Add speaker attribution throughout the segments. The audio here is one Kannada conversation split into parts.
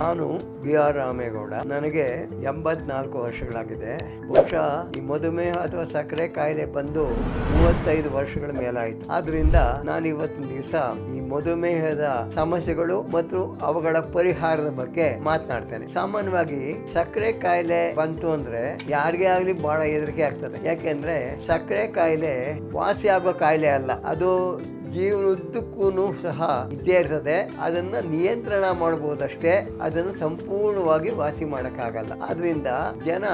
Speaker 1: ನಾನು ಬಿ ಆರ್ ರಾಮೇಗೌಡ. ನನಗೆ ಎಂಬತ್ನಾಲ್ಕು ವರ್ಷಗಳಾಗಿದೆ. ಬಹುಶಃ ಈ ಮಧುಮೇಹ ಅಥವಾ ಸಕ್ಕರೆ ಕಾಯಿಲೆ ಬಂದು ಮೂವತ್ತೈದು ವರ್ಷಗಳ ಮೇಲಾಯಿತು. ಆದ್ರಿಂದ ನಾನು ಇವತ್ತಿನ ದಿವಸ ಈ ಮಧುಮೇಹದ ಸಮಸ್ಯೆಗಳು ಮತ್ತು ಅವುಗಳ ಪರಿಹಾರದ ಬಗ್ಗೆ ಮಾತನಾಡ್ತೇನೆ. ಸಾಮಾನ್ಯವಾಗಿ ಸಕ್ಕರೆ ಕಾಯಿಲೆ ಬಂತು ಅಂದ್ರೆ ಯಾರಿಗೆ ಆಗ್ಲಿ ಬಹಳ ಹೆದರಿಕೆ ಆಗ್ತದೆ. ಯಾಕೆಂದ್ರೆ ಸಕ್ಕರೆ ಕಾಯಿಲೆ ವಾಸಿ ಆಗೋ ಕಾಯಿಲೆ ಅಲ್ಲ. ಅದು ಜೀವನದುದ್ದಕ್ಕೂ ಸಹ ಇದ್ದೇ ಇರ್ತದೆ. ಅದನ್ನ ನಿಯಂತ್ರಣ ಮಾಡಬಹುದಷ್ಟೇ ಅದನ್ನು ಸಂಪೂರ್ಣವಾಗಿ ವಾಸಿ ಮಾಡೋಕ್ಕಾಗಲ್ಲ. ಆದ್ರಿಂದ ಜನ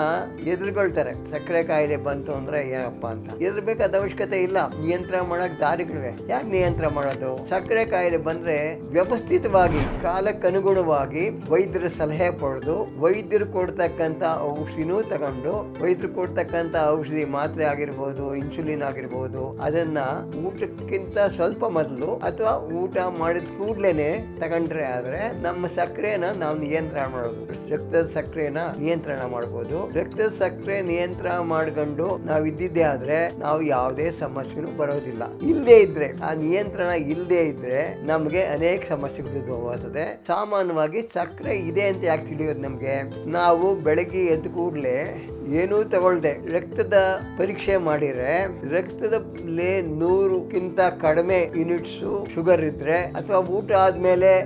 Speaker 1: ಎದುರುಗೊಳ್ತಾರೆ ಸಕ್ಕರೆ ಕಾಯಿಲೆ ಬಂತು ಅಂದ್ರೆ ಏನಪ್ಪ ಅಂತ. ಎದುರ್ಬೇಕಾದ ಅವಶ್ಯಕತೆ ಇಲ್ಲ. ನಿಯಂತ್ರಣ ಮಾಡಕ್ ದಾರಿಗಳಿವೆ ಯಾಕೆ ನಿಯಂತ್ರಣ ಮಾಡೋದು? ಸಕ್ಕರೆ ಕಾಯಿಲೆ ಬಂದ್ರೆ ವ್ಯವಸ್ಥಿತವಾಗಿ, ಕಾಲಕ್ಕನುಗುಣವಾಗಿ ವೈದ್ಯರ ಸಲಹೆ ಪಡೆದು, ವೈದ್ಯರು ಕೊಡ್ತಕ್ಕಂಥ ಔಷಧಿನೂ ತಗೊಂಡು, ವೈದ್ಯರು ಕೊಡ್ತಕ್ಕಂಥ ಔಷಧಿ ಮಾತ್ರೆ ಆಗಿರ್ಬೋದು, ಇನ್ಸುಲಿನ್ ಆಗಿರ್ಬೋದು, ಅದನ್ನ ಊಟಕ್ಕಿಂತ ಮೊದಲು ಅಥವಾ ಊಟ ಮಾಡಿದ ಕೂಡ್ಲೇನೆ ತಗೊಂಡ್ರೆ ಆದ್ರೆ ನಮ್ಮ ಸಕ್ಕರೆನ ನಾವು ನಿಯಂತ್ರಣ ಮಾಡಬಹುದು ರಕ್ತದ ಸಕ್ಕರೆನ ನಿಯಂತ್ರಣ ಮಾಡಬಹುದು ರಕ್ತದ ಸಕ್ಕರೆ ನಿಯಂತ್ರಣ ಮಾಡ್ಕೊಂಡು ನಾವು ಇದ್ದಿದ್ದೆ ಆದ್ರೆ ನಾವು ಯಾವುದೇ ಸಮಸ್ಯೆನೂ ಬರೋದಿಲ್ಲ. ಇಲ್ಲದೆ ಇದ್ರೆ, ಆ ನಿಯಂತ್ರಣ ಇಲ್ಲದೆ ಇದ್ರೆ ನಮಗೆ ಅನೇಕ ಸಮಸ್ಯೆಗಳು ಉದ್ಭವವಾಗ್ತದೆ ಸಾಮಾನ್ಯವಾಗಿ ಸಕ್ಕರೆ ಇದೆ ಅಂತ ಯಾಕೆ ತಿಳಿಯೋದು ನಮಗೆ? ನಾವು ಬೆಳಗ್ಗೆ ಎದ್ದ ಕೂಡಲೇ ಏನೂ ತಗೊಳ್ದೆ. ರಕ್ತದ ಪರೀಕ್ಷೆ ಮಾಡಿದ್ರೆ ರಕ್ತದಲ್ಲಿ ನೂರಕ್ಕಿಂತ ಕಡಿಮೆ ಯೂನಿಟ್ಸ್ ಶುಗರ್ ಇದ್ರೆ ಅಥವಾ ಊಟ ಆದ್ಮೇಲೆ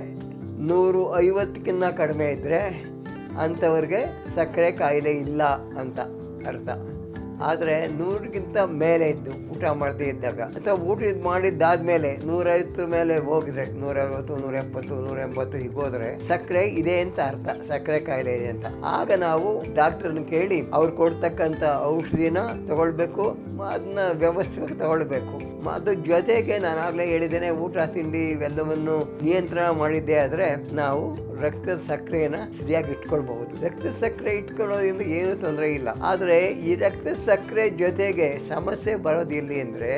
Speaker 1: ನೂರು ಐವತ್ತಕ್ಕಿಂತ ಕಡಿಮೆ ಇದ್ರೆ ಅಂಥವ್ರಿಗೆ ಸಕ್ಕರೆ ಕಾಯಿಲೆ ಇಲ್ಲ ಅಂತ ಅರ್ಥ. ಆದರೆ ನೂರಕ್ಕಿಂತ ಮೇಲೆ ಇದ್ದು ಊಟ ಮಾಡ್ತಾ ಇದ್ದಾಗ, ಅಥವಾ ಊಟ ಇದು ಮಾಡಿದ್ದಾದ್ಮೇಲೆ ನೂರೈವತ್ತು ಮೇಲೆ ಹೋಗಿದ್ರೆ, ನೂರೈವತ್ತು ನೂರ ಎಪ್ಪತ್ತು ನೂರ ಎಂಬತ್ತು ಹೋದ್ರೆ ಸಕ್ಕರೆ ಇದೆ ಅಂತ ಅರ್ಥ, ಸಕ್ಕರೆ ಕಾಯಿಲೆ ಇದೆ ಅಂತ. ಆಗ ನಾವು ಡಾಕ್ಟರ್ನ ಕೇಳಿ ಅವ್ರು ಕೊಡ್ತಕ್ಕಂಥ ಔಷಧಿನ ತಗೊಳ್ಬೇಕು, ಅದನ್ನ ವ್ಯವಸ್ಥೆಗೆ ತಗೊಳ್ಬೇಕು. ಅದ್ರ ಜೊತೆಗೆ ನಾನು ಆಗಲೇ ಹೇಳಿದ್ದೇನೆ, ಊಟ, ತಿಂಡಿ ಇವೆಲ್ಲವನ್ನು ನಿಯಂತ್ರಣ ಮಾಡಿದ್ದೆ ಆದರೆ ನಾವು ರಕ್ತದ ಸಕ್ಕರೆಯನ್ನ ಸರಿಯಾಗಿ ಇಟ್ಕೊಳ್ಬಹುದು. ರಕ್ತ ಸಕ್ಕರೆ ಇಟ್ಕೊಳ್ಳೋದ್ರಿಂದ ಏನೂ ತೊಂದರೆ ಇಲ್ಲ. ಆದರೆ ಈ ರಕ್ತ ಸಕ್ಕರೆ ಜೊತೆಗೆ ಸಮಸ್ಯೆ ಬರೋದಿಲ್ಲ ಅಂದರೆ,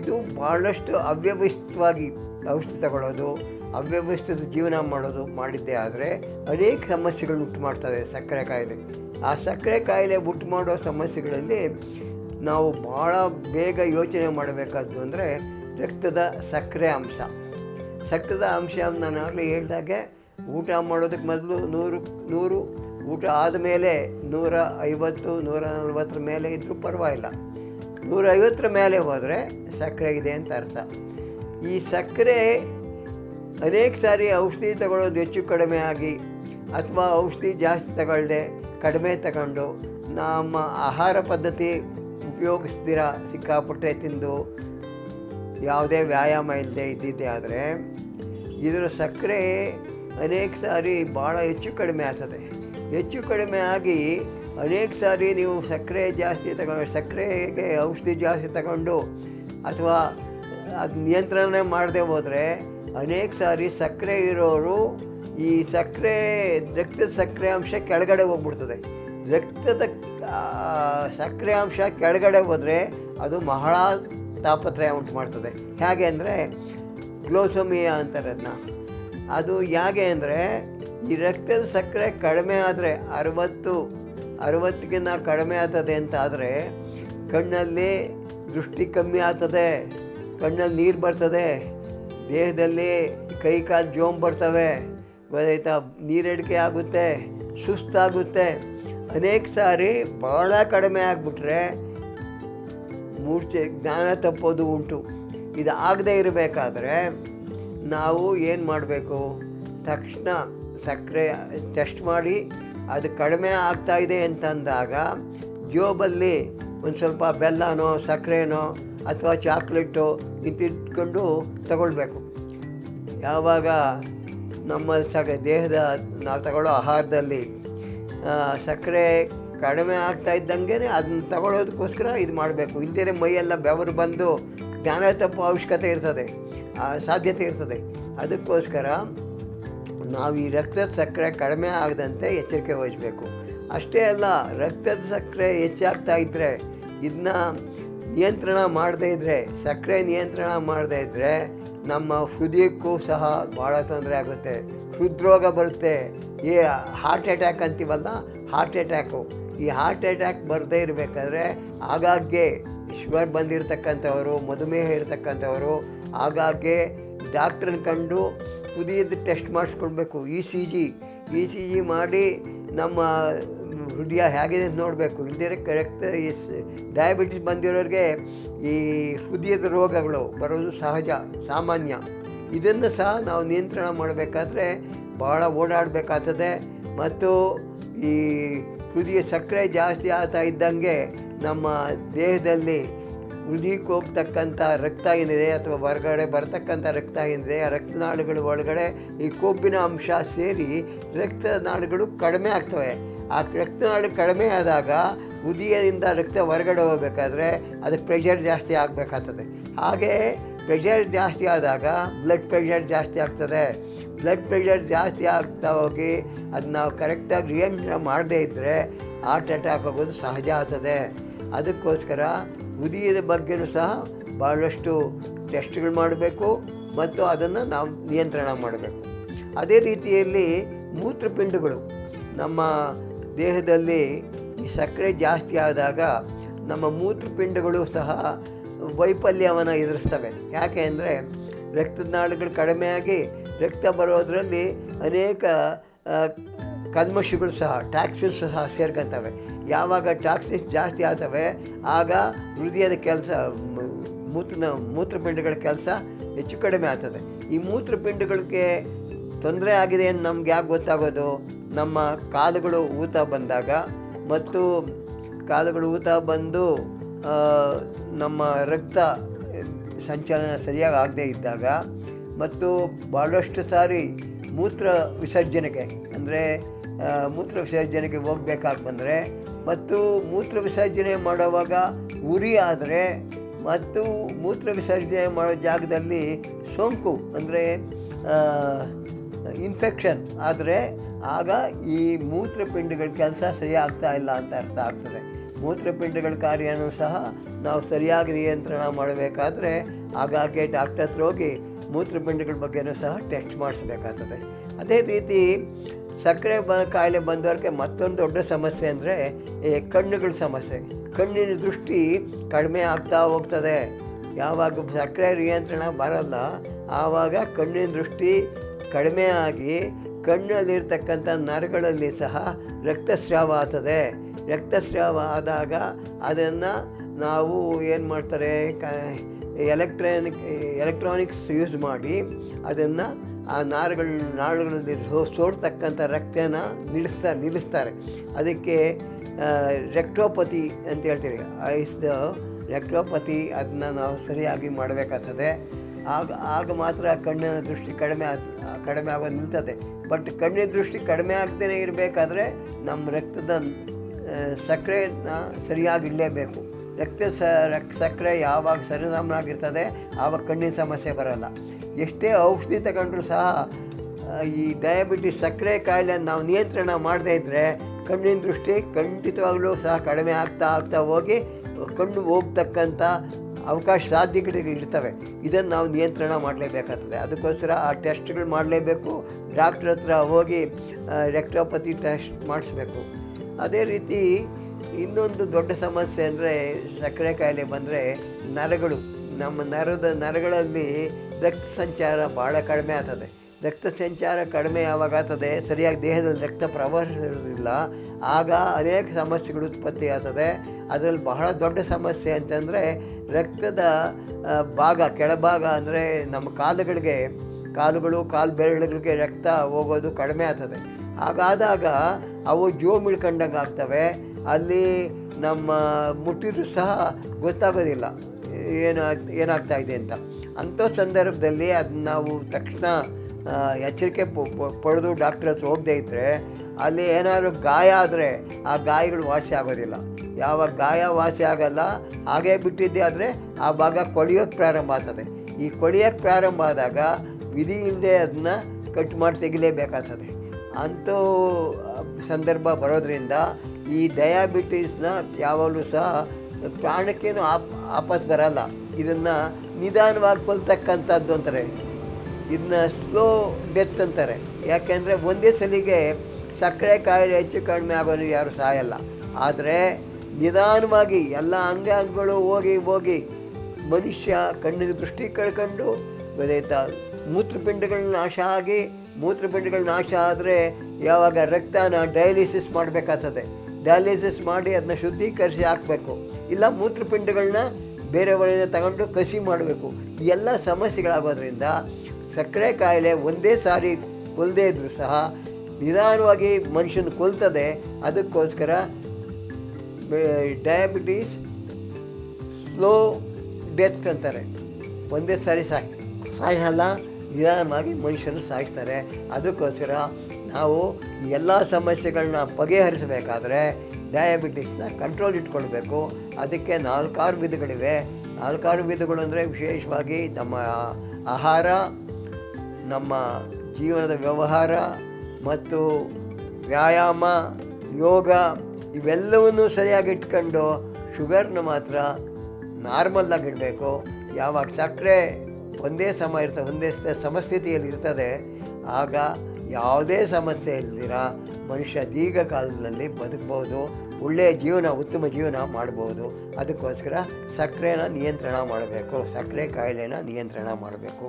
Speaker 1: ಇದು ಬಹಳಷ್ಟು ಅವ್ಯವಸ್ಥಿತವಾಗಿ ಔಷಧಿ ತಗೊಳ್ಳೋದು, ಅವ್ಯವಸ್ಥಿತ ಜೀವನ ಮಾಡೋದು ಮಾಡಿದ್ದೆ ಆದರೆ ಅನೇಕ ಸಮಸ್ಯೆಗಳು ಉಂಟು ಮಾಡ್ತದೆ ಸಕ್ಕರೆ ಕಾಯಿಲೆ. ಆ ಸಕ್ಕರೆ ಕಾಯಿಲೆ ಉಂಟು ಮಾಡೋ ಸಮಸ್ಯೆಗಳಲ್ಲಿ ನಾವು ಭಾಳ ಬೇಗ ಯೋಚನೆ ಮಾಡಬೇಕಾದ್ದು ಅಂದರೆ ರಕ್ತದ ಸಕ್ಕರೆ ಅಂಶ. ಸಕ್ಕರೆದ ಅಂಶ ನಾನು ಆಗಲೇ ಹೇಳ್ದಾಗೆ ಊಟ ಮಾಡೋದಕ್ಕೆ ಮೊದಲು ನೂರು ನೂರು, ಊಟ ಆದಮೇಲೆ ನೂರ ಐವತ್ತು, ನೂರ ನಲ್ವತ್ತರ ಮೇಲೆ ಇದ್ದರೂ ಪರವಾಗಿಲ್ಲ. ನೂರ ಐವತ್ತರ ಮೇಲೆ ಹೋದರೆ ಸಕ್ಕರೆ ಇದೆ ಅಂತ ಅರ್ಥ. ಈ ಸಕ್ಕರೆ ಅನೇಕ ಸಾರಿ ಔಷಧಿ ತಗೊಳ್ಳೋದು ಹೆಚ್ಚು ಕಡಿಮೆ ಆಗಿ ಅಥವಾ ಔಷಧಿ ಜಾಸ್ತಿ ತಗೊಳ್ಳದೆ ಕಡಿಮೆ ತಗೊಂಡು ನಮ್ಮ ಆಹಾರ ಪದ್ಧತಿ ಉಪಯೋಗಿಸ್ತೀರ ಸಿಕ್ಕಾಪಟ್ಟೆ ತಿಂದು ಯಾವುದೇ ವ್ಯಾಯಾಮ ಇಲ್ಲದೆ ಇದ್ದಿದ್ದೆ ಆದರೆ ಇದರ ಸಕ್ಕರೆ ಅನೇಕ ಸಾರಿ ಭಾಳ ಹೆಚ್ಚು ಕಡಿಮೆ ಆಗ್ತದೆ. ಹೆಚ್ಚು ಕಡಿಮೆ ಆಗಿ ಅನೇಕ ಸಾರಿ ನೀವು ಸಕ್ಕರೆ ಜಾಸ್ತಿ ತಗೊಂಡು ಸಕ್ಕರೆಗೆ ಔಷಧಿ ಜಾಸ್ತಿ ತಗೊಂಡು ಅಥವಾ ಅದು ನಿಯಂತ್ರಣ ಮಾಡದೆ ಹೋದರೆ ಅನೇಕ ಸಾರಿ ಸಕ್ಕರೆ ಇರೋರು ಈ ಸಕ್ಕರೆ, ರಕ್ತದ ಸಕ್ಕರೆ ಅಂಶ ಕೆಳಗಡೆ ಹೋಗ್ಬಿಡ್ತದೆ. ರಕ್ತದ ಸಕ್ಕರೆ ಅಂಶ ಕೆಳಗಡೆ ಹೋದರೆ ಅದು ಬಹಳ ತಾಪತ್ರಯ ಉಂಟು ಮಾಡ್ತದೆ. ಹೇಗೆ ಅಂದರೆ ಗ್ಲೋಸೋಮಿಯಾ ಅಂತಾರೆ ಅದನ್ನ ಅದು ಹೇಗೆ ಅಂದರೆ ಈ ರಕ್ತದ ಸಕ್ಕರೆ ಕಡಿಮೆ ಆದರೆ ಅರವತ್ತು, ಅರವತ್ತಿಗಿಂತ ಕಡಿಮೆ ಆಗ್ತದೆ ಅಂತ ಆದರೆ ಕಣ್ಣಲ್ಲಿ ದೃಷ್ಟಿ ಕಮ್ಮಿ ಆಗ್ತದೆ, ಕಣ್ಣಲ್ಲಿ ನೀರು ಬರ್ತದೆ, ದೇಹದಲ್ಲಿ ಕೈ ಕಾಲು ಜೋಮ್ ಬರ್ತವೆ, ಗೊತ್ತಾಯ್ತಾ? ನೀರಡಿಕೆ ಆಗುತ್ತೆ, ಸುಸ್ತಾಗುತ್ತೆ. ಅನೇಕ ಸಾರಿ ಭಾಳ ಕಡಿಮೆ ಆಗಿಬಿಟ್ರೆ ಮೂರ್ಛೆ, ಜ್ಞಾನ ತಪ್ಪೋದು ಉಂಟು. ಇದು ಆಗದೇ ಇರಬೇಕಾದ್ರೆ ನಾವು ಏನು ಮಾಡಬೇಕು? ತಕ್ಷಣ ಸಕ್ಕರೆ ಟೆಸ್ಟ್ ಮಾಡಿ ಅದು ಕಡಿಮೆ ಆಗ್ತಾ ಇದೆ ಅಂತಂದಾಗ ಜೋಬಲ್ಲಿ ಒಂದು ಸ್ವಲ್ಪ ಬೆಲ್ಲನೋ ಸಕ್ಕರೆನೋ ಅಥವಾ ಚಾಕ್ಲೇಟು ಇಂತಿಟ್ಕೊಂಡು ತಗೊಳ್ಬೇಕು. ಯಾವಾಗ ನಮ್ಮ ಸಗ ದೇಹದ, ನಾವು ತಗೊಳ್ಳೋ ಆಹಾರದಲ್ಲಿ ಸಕ್ಕರೆ ಕಡಿಮೆ ಆಗ್ತಾ ಇದ್ದಂಗೆ ಅದನ್ನ ತಗೊಳ್ಳೋದಕ್ಕೋಸ್ಕರ ಇದು ಮಾಡಬೇಕು. ಇಲ್ದೇ ಮೈಯೆಲ್ಲ ಬೆವರು ಬಂದು ಜ್ಞಾನ ತಪ್ಪು ಅವಶ್ಯಕತೆ ಇರ್ತದೆ ಸಾಧ್ಯತೆ ಇರ್ತದೆ. ಅದಕ್ಕೋಸ್ಕರ ನಾವು ಈ ರಕ್ತದ ಸಕ್ಕರೆ ಕಡಿಮೆ ಆಗದಂತೆ ಎಚ್ಚರಿಕೆ ವಹಿಸಬೇಕು. ಅಷ್ಟೇ ಅಲ್ಲ, ರಕ್ತದ ಸಕ್ಕರೆ ಹೆಚ್ಚಾಗ್ತಾ ಇದ್ದರೆ ಇದನ್ನ ನಿಯಂತ್ರಣ ಮಾಡದೇ ಇದ್ದರೆ ಸಕ್ಕರೆ ನಿಯಂತ್ರಣ ಮಾಡದೇ ಇದ್ದರೆ ನಮ್ಮ ಹೃದಯಕ್ಕೂ ಸಹ ಭಾಳ ತೊಂದರೆ ಆಗುತ್ತೆ. ಹೃದ್ರೋಗ ಬರುತ್ತೆ. ಈ ಹಾರ್ಟ್ ಅಟ್ಯಾಕ್ ಅಂತೀವಲ್ಲ ಹಾರ್ಟ್ ಅಟ್ಯಾಕು ಈ ಹಾರ್ಟ್ ಅಟ್ಯಾಕ್ ಬರದೇ ಇರಬೇಕಾದ್ರೆ, ಆಗಾಗ್ಗೆ ಶುಗರ್ ಬಂದಿರತಕ್ಕಂಥವರು, ಮಧುಮೇಹ ಇರತಕ್ಕಂಥವರು, ಆಗಾಗ್ಗೆ ಡಾಕ್ಟ್ರನ್ನ ಕಂಡು ಕುದಿಯದ test ಮಾಡಿಸ್ಕೊಳ್ಬೇಕು. E C G E C G ಮಾಡಿ ನಮ್ಮ ಹೃದಯ ಹೇಗಿದೆ ಅಂತ ನೋಡಬೇಕು. ಇಲ್ಲದೇ ಕರೆಕ್ಟ್ ಈ ಡಯಾಬಿಟಿಸ್ ಬಂದಿರೋರಿಗೆ ಈ ಹೃದಯದ ರೋಗಗಳು ಬರೋದು ಸಹಜ, ಸಾಮಾನ್ಯ. ಇದನ್ನು ಸಹ ನಾವು ನಿಯಂತ್ರಣ ಮಾಡಬೇಕಾದ್ರೆ ಭಾಳ ಓಡಾಡಬೇಕಾಗ್ತದೆ. ಮತ್ತು ಈ ಹೃದಯ ಸಕ್ಕರೆ ಜಾಸ್ತಿ ಆಗ್ತಾ ಇದ್ದಂಗೆ ನಮ್ಮ ದೇಹದಲ್ಲಿ ಹೃದಯಕ್ಕೆ ಹೋಗ್ತಕ್ಕಂಥ ರಕ್ತ ಏನಿದೆ ಅಥವಾ ಹೊರಗಡೆ ಬರ್ತಕ್ಕಂಥ ರಕ್ತ ಏನಿದೆ, ಆ ರಕ್ತನಾಳುಗಳು ಒಳಗಡೆ ಈ ಕೊಬ್ಬಿನ ಅಂಶ ಸೇರಿ ರಕ್ತನಾಳುಗಳು ಕಡಿಮೆ ಆಗ್ತವೆ. ಆ ರಕ್ತನಾಳು ಕಡಿಮೆ ಆದಾಗ ಉದಿಯದಿಂದ ರಕ್ತ ಹೊರಗಡೆ ಹೋಗಬೇಕಾದ್ರೆ ಅದಕ್ಕೆ ಪ್ರೆಷರ್ ಜಾಸ್ತಿ ಆಗಬೇಕಾಗ್ತದೆ. ಹಾಗೆ ಪ್ರೆಷರ್ ಜಾಸ್ತಿ ಆದಾಗ ಬ್ಲಡ್ ಪ್ರೆಷರ್ ಜಾಸ್ತಿ ಆಗ್ತದೆ. ಬ್ಲಡ್ ಪ್ರೆಷರ್ ಜಾಸ್ತಿ ಆಗ್ತಾ ಹೋಗಿ ಅದು ನಾವು ಕರೆಕ್ಟಾಗಿ ನಿಯಂತ್ರಣ ಮಾಡದೇ ಇದ್ದರೆ ಹಾರ್ಟ್ ಅಟ್ಯಾಕ್ ಆಗೋದು ಸಹಜ ಆಗ್ತದೆ. ಅದಕ್ಕೋಸ್ಕರ ಉದಿಯದ ಬಗ್ಗೆನೂ ಸಹ ಭಾಳಷ್ಟು ಟೆಸ್ಟ್ಗಳು ಮಾಡಬೇಕು ಮತ್ತು ಅದನ್ನು ನಾವು ನಿಯಂತ್ರಣ ಮಾಡಬೇಕು. ಅದೇ ರೀತಿಯಲ್ಲಿ ಮೂತ್ರಪಿಂಡಗಳು ನಮ್ಮ ದೇಹದಲ್ಲಿ ಈ ಸಕ್ಕರೆ ಜಾಸ್ತಿ ಆದಾಗ ನಮ್ಮ ಮೂತ್ರಪಿಂಡಗಳು ಸಹ ವೈಫಲ್ಯವನ್ನು ಎದುರಿಸ್ತವೆ. ಯಾಕೆ ಅಂದರೆ ರಕ್ತದ ನಾಳಗಳು ಕಡಿಮೆಯಾಗಿ ರಕ್ತ ಬರೋದರಲ್ಲಿ ಅನೇಕ ಕಲ್ಮಶಗಳು ಸಹ ಟ್ಯಾಕ್ಸಿಸ್ ಸಹ ಸೇರ್ಕೊತವೆ. ಯಾವಾಗ ಟ್ಯಾಕ್ಸಿಸ್ ಜಾಸ್ತಿ ಆಗ್ತವೆ, ಆಗ ಹೃದಯದ ಕೆಲಸ ಮೂತ್ರ ಮೂತ್ರಪಿಂಡಗಳ ಕೆಲಸ ಹೆಚ್ಚು ಕಡಿಮೆ ಆಗ್ತದೆ. ಈ ಮೂತ್ರಪಿಂಡಗಳಿಗೆ ತೊಂದರೆ ಆಗಿದೆ ಅಂತ ನಮ್ಗೆ ಯಾಕೆ ಗೊತ್ತಾಗೋದು? ನಮ್ಮ ಕಾಲುಗಳು ಊತ ಬಂದಾಗ ಮತ್ತು ಕಾಲುಗಳು ಊತ ಬಂದು ನಮ್ಮ ರಕ್ತ ಸಂಚಲನ ಸರಿಯಾಗಿ ಆಗದೇ ಇದ್ದಾಗ ಮತ್ತು ಭಾಳಷ್ಟು ಸಾರಿ ಮೂತ್ರ ವಿಸರ್ಜನೆಗೆ ಅಂದರೆ ಮೂತ್ರ ವಿಸರ್ಜನೆಗೆ ಹೋಗ್ಬೇಕಾಗಿ ಬಂದರೆ ಮತ್ತು ಮೂತ್ರ ವಿಸರ್ಜನೆ ಮಾಡುವಾಗ ಉರಿ ಆದರೆ ಮತ್ತು ಮೂತ್ರ ವಿಸರ್ಜನೆ ಮಾಡೋ ಜಾಗದಲ್ಲಿ ಸೋಂಕು, ಅಂದರೆ ಇನ್ಫೆಕ್ಷನ್ ಆದರೆ ಆಗ ಈ ಮೂತ್ರಪಿಂಡಗಳ ಕೆಲಸ ಸರಿಯಾಗ್ತಾ ಇಲ್ಲ ಅಂತ ಅರ್ಥ ಆಗ್ತದೆ. ಮೂತ್ರಪಿಂಡಗಳ ಕಾರ್ಯನೂ ಸಹ ನಾವು ಸರಿಯಾಗಿ ನಿಯಂತ್ರಣ ಮಾಡಬೇಕಾದ್ರೆ ಆಗಾಗ್ಗೆ ಡಾಕ್ಟರ್ ಹತ್ರ ಹೋಗಿ ಮೂತ್ರಪಿಂಡಗಳ ಬಗ್ಗೆನೂ ಸಹ ಟೆಸ್ಟ್ ಮಾಡಿಸ್ಬೇಕಾಗ್ತದೆ. ಅದೇ ರೀತಿ ಸಕ್ಕರೆ ಬ ಕಾಯಿಲೆ ಬಂದವ್ರಿಗೆ ಮತ್ತೊಂದು ದೊಡ್ಡ ಸಮಸ್ಯೆ ಅಂದರೆ ಕಣ್ಣುಗಳ ಸಮಸ್ಯೆ. ಕಣ್ಣಿನ ದೃಷ್ಟಿ ಕಡಿಮೆ ಆಗ್ತಾ ಹೋಗ್ತದೆ. ಯಾವಾಗ ಸಕ್ಕರೆ ನಿಯಂತ್ರಣ ಬರಲ್ಲ, ಆವಾಗ ಕಣ್ಣಿನ ದೃಷ್ಟಿ ಕಡಿಮೆ ಆಗಿ ಕಣ್ಣಲ್ಲಿರ್ತಕ್ಕಂಥ ನರಗಳಲ್ಲಿ ಸಹ ರಕ್ತಸ್ರಾವ ಆಗ್ತದೆ. ರಕ್ತಸ್ರಾವ ಆದಾಗ ಅದನ್ನು ನಾವು ಏನು ಮಾಡ್ತಾರೆ, ಕ ಎಲೆಕ್ಟ್ರಾನಿಕ್ ಎಲೆಕ್ಟ್ರಾನಿಕ್ಸ್ ಯೂಸ್ ಮಾಡಿ ಅದನ್ನು ಆ ನಾರುಗಳ ನಾಳುಗಳಲ್ಲಿ ಸೋ, ಸೋರ್ತಕ್ಕಂಥ ರಕ್ತನ ನಿಲ್ಲಿಸ್ತಾ, ನಿಲ್ಲಿಸ್ತಾರೆ. ಅದಕ್ಕೆ ರೆಕ್ಟೋಪತಿ ಅಂತ ಹೇಳ್ತೀವಿ. ಐಸ್ ರೆಕ್ಟೋಪತಿ ಅದನ್ನ ನಾವು ಸರಿಯಾಗಿ ಮಾಡಬೇಕಾಗ್ತದೆ. ಆಗ ಆಗ ಮಾತ್ರ ಕಣ್ಣಿನ ದೃಷ್ಟಿ ಕಡಿಮೆ ಆಗ್ ಕಡಿಮೆ ಆಗೋದು ನಿಲ್ತದೆ. ಬಟ್ ಕಣ್ಣಿನ ದೃಷ್ಟಿ ಕಡಿಮೆ ಆಗದೇ ಇರಬೇಕಾದ್ರೆ ನಮ್ಮ ರಕ್ತದ ಸಕ್ಕರೆನ ಸರಿಯಾಗಿ ಇರಲೇಬೇಕು ರಕ್ತ ಸ, ರಕ್ ಸಕ್ಕರೆ ಯಾವಾಗ ಸರಿಸಮನಾಗಿರ್ತದೆ ಆವಾಗ ಕಣ್ಣಿನ ಸಮಸ್ಯೆ ಬರೋಲ್ಲ. ಎಷ್ಟೇ ಔಷಧಿ ತಗೊಂಡ್ರೂ ಸಹ ಈ ಡಯಾಬಿಟಿಸ್ ಸಕ್ಕರೆ ಕಾಯಿಲೆ ನಾವು ನಿಯಂತ್ರಣ ಮಾಡದೇ ಇದ್ದರೆ ಕಣ್ಣಿನ ದೃಷ್ಟಿ ಖಂಡಿತವಾಗಲೂ ಸಹ ಕಡಿಮೆ ಆಗ್ತಾ ಆಗ್ತಾ ಹೋಗಿ ಕಣ್ಣು ಹೋಗ್ತಕ್ಕಂಥ ಅವಕಾಶ ಸಾಧ್ಯತೆಗಳು ಇರ್ತವೆ. ಇದನ್ನು ನಾವು ನಿಯಂತ್ರಣ ಮಾಡಲೇಬೇಕಾಗ್ತದೆ. ಅದಕ್ಕೋಸ್ಕರ ಆ ಟೆಸ್ಟ್ಗಳು ಮಾಡಲೇಬೇಕು. ಡಾಕ್ಟ್ರ್ ಹತ್ರ ಹೋಗಿ ರೆಕ್ಟೋಪತಿ ಟೆಸ್ಟ್ ಮಾಡಿಸ್ಬೇಕು. ಅದೇ ರೀತಿ ಇನ್ನೊಂದು ದೊಡ್ಡ ಸಮಸ್ಯೆ ಅಂದರೆ ಸಕ್ಕರೆ ಕಾಯಿಲೆ ಬಂದರೆ ನರಗಳು. ನಮ್ಮ ನರದ ನರಗಳಲ್ಲಿ ರಕ್ತ ಸಂಚಾರ ಭಾಳ ಕಡಿಮೆ ಆಗ್ತದೆ. ರಕ್ತ ಸಂಚಾರ ಕಡಿಮೆ ಯಾವಾಗ ಆಗ್ತದೆ? ಸರಿಯಾಗಿ ದೇಹದಲ್ಲಿ ರಕ್ತ ಪ್ರವಾಹ ಇರೋದಿಲ್ಲ ಆಗ ಅನೇಕ ಸಮಸ್ಯೆಗಳು ಉತ್ಪತ್ತಿ ಆಗ್ತದೆ. ಅದರಲ್ಲಿ ಬಹಳ ದೊಡ್ಡ ಸಮಸ್ಯೆ ಅಂತಂದರೆ ರಕ್ತದ ಭಾಗ, ಕೆಳಭಾಗ ಅಂದರೆ ನಮ್ಮ ಕಾಲುಗಳಿಗೆ, ಕಾಲುಗಳು, ಕಾಲು ಬೆರಳುಗಳಿಗೆ ರಕ್ತ ಹೋಗೋದು ಕಡಿಮೆ ಆಗ್ತದೆ. ಹಾಗಾದಾಗ ಅವು ಜೋ ಮಿಳ್ಕಂಡಂಗೆ ಆಗ್ತವೆ. ಅಲ್ಲಿ ನಮ್ಮ ಮುಟ್ಟಿದ್ರು ಸಹ ಗೊತ್ತಾಗೋದಿಲ್ಲ. ಏನು, ಏನಾಗ್ತಾ ಇದೆ ಅಂತ. ಅಂಥ ಸಂದರ್ಭದಲ್ಲಿ ಅದನ್ನ ನಾವು ತಕ್ಷಣ ಎಚ್ಚರಿಕೆ ಪಡೆದು ಡಾಕ್ಟ್ರ್ ಹತ್ರ ಹೋಗದೇ ಇದ್ದರೆ ಅಲ್ಲಿ ಏನಾದರೂ ಗಾಯ ಆದರೆ ಆ ಗಾಯಗಳು ವಾಸಿ ಆಗೋದಿಲ್ಲ. ಯಾವಾಗ ಗಾಯ ವಾಸಿ ಆಗಲ್ಲ, ಹಾಗೇ ಬಿಟ್ಟಿದ್ದೆ ಆದರೆ ಆ ಭಾಗ ಕೊಳೆಯೋಕ್ಕೆ ಪ್ರಾರಂಭ ಆಗ್ತದೆ. ಈ ಕೊಳೆಯೋಕ್ಕೆ ಪ್ರಾರಂಭ ಆದಾಗ ವಿಧಿ ಇಲ್ಲದೆ ಅದನ್ನ ಕಟ್ ಮಾಡಿ ತೆಗಿಲೇಬೇಕಾಗ್ತದೆ. ಅಂಥ ಸಂದರ್ಭ ಬರೋದರಿಂದ ಈ ಡಯಾಬಿಟೀಸ್ನ ಯಾವಾಗಲೂ ಸಹ ಪ್ರಾಣಕ್ಕೇನು ಆಪ್ ಆಪತ್ತು ಬರಲ್ಲ. ಇದನ್ನು ನಿಧಾನವಾಗಿ ಕೊಲ್ತಕ್ಕಂಥದ್ದು ಅಂತಾರೆ. ಇದನ್ನ ಸ್ಲೋ ಡೆತ್ ಅಂತಾರೆ. ಯಾಕೆಂದರೆ ಒಂದೇ ಸಲಿಗೆ ಸಕ್ಕರೆ ಕಾಯಿಲೆ ಹೆಚ್ಚು ಕಡಿಮೆ ಆಗೋದು ಯಾರು ಸಾಯಲ್ಲ. ಆದರೆ ನಿಧಾನವಾಗಿ ಎಲ್ಲ ಅಂಗಾಂಗಗಳು ಹೋಗಿ ಹೋಗಿ ಮನುಷ್ಯ ಕಣ್ಣಿಗೆ ದೃಷ್ಟಿ ಕಳ್ಕೊಂಡು ಗೊತ್ತಾಯ್ತಾ ಮೂತ್ರಪಿಂಡಗಳ ನಾಶ ಆಗಿ ಮೂತ್ರಪಿಂಡಗಳ ನಾಶ ಆದರೆ ಯಾವಾಗ ರಕ್ತನ ಡಯಾಲಿಸಿಸ್ ಮಾಡಬೇಕಾಗ್ತದೆ. ಡಯಾಲಿಸಿಸ್ ಮಾಡಿ ಅದನ್ನ ಶುದ್ಧೀಕರಿಸಿ ಹಾಕಬೇಕು. ಇಲ್ಲ ಮೂತ್ರಪಿಂಡಗಳನ್ನ ಬೇರೆಯವರಿಂದ ತಗೊಂಡು ಕಸಿ ಮಾಡಬೇಕು. ಎಲ್ಲ ಸಮಸ್ಯೆಗಳಾಗೋದ್ರಿಂದ ಸಕ್ಕರೆ ಕಾಯಿಲೆ ಒಂದೇ ಸಾರಿ ಕೊಲ್ಲದೇ ಇದ್ದರೂ ಸಹ ನಿಧಾನವಾಗಿ ಮನುಷ್ಯನ ಕೊಲ್ತದೆ. ಅದಕ್ಕೋಸ್ಕರ ಡಯಾಬಿಟೀಸ್ ಸ್ಲೋ ಡೆತ್ ಅಂತಾರೆ. ಒಂದೇ ಸಾರಿ ಸಾಯ್ತು ಸಾಯಲ್ಲ, ನಿಧಾನವಾಗಿ ಮನುಷ್ಯರು ಸಾಯಿಸ್ತಾರೆ. ಅದಕ್ಕೋಸ್ಕರ ನಾವು ಎಲ್ಲ ಸಮಸ್ಯೆಗಳನ್ನ ಬಗೆಹರಿಸಬೇಕಾದ್ರೆ ಡಯಾಬಿಟೀಸ್ನ ಕಂಟ್ರೋಲ್ ಇಟ್ಕೊಳ್ಬೇಕು. ಅದಕ್ಕೆ ನಾಲ್ಕಾರು ವಿಧಗಳಿವೆ. ನಾಲ್ಕಾರು ವಿಧಗಳು ಅಂದರೆ ವಿಶೇಷವಾಗಿ ನಮ್ಮ ಆಹಾರ, ನಮ್ಮ ಜೀವನದ ವ್ಯವಹಾರ ಮತ್ತು ವ್ಯಾಯಾಮ, ಯೋಗ ಇವೆಲ್ಲವನ್ನೂ ಸರಿಯಾಗಿ ಇಟ್ಕೊಂಡು ಶುಗರ್ನ ಮಾತ್ರ ನಾರ್ಮಲ್ಲಾಗಿ ಇಡಬೇಕು. ಯಾವಾಗ ಸಕ್ಕರೆ ಒಂದೇ ಸಮ ಇರ್ತದೆ ಒಂದೇ ಸಮಸ್ಥಿತಿಯಲ್ಲಿ ಇರ್ತದೆ, ಆಗ ಯಾವುದೇ ಸಮಸ್ಯೆ ಇಲ್ಲದಿರ ಮನುಷ್ಯ ದೀರ್ಘಕಾಲದಲ್ಲಿ ಬದುಕ್ಬೋದು, ಒಳ್ಳೆಯ ಜೀವನ, ಉತ್ತಮ ಜೀವನ ಮಾಡ್ಬೋದು. ಅದಕ್ಕೋಸ್ಕರ ಸಕ್ಕರೆನ ನಿಯಂತ್ರಣ ಮಾಡಬೇಕು. ಸಕ್ಕರೆ ಕಾಯಿಲೆನ ನಿಯಂತ್ರಣ ಮಾಡಬೇಕು.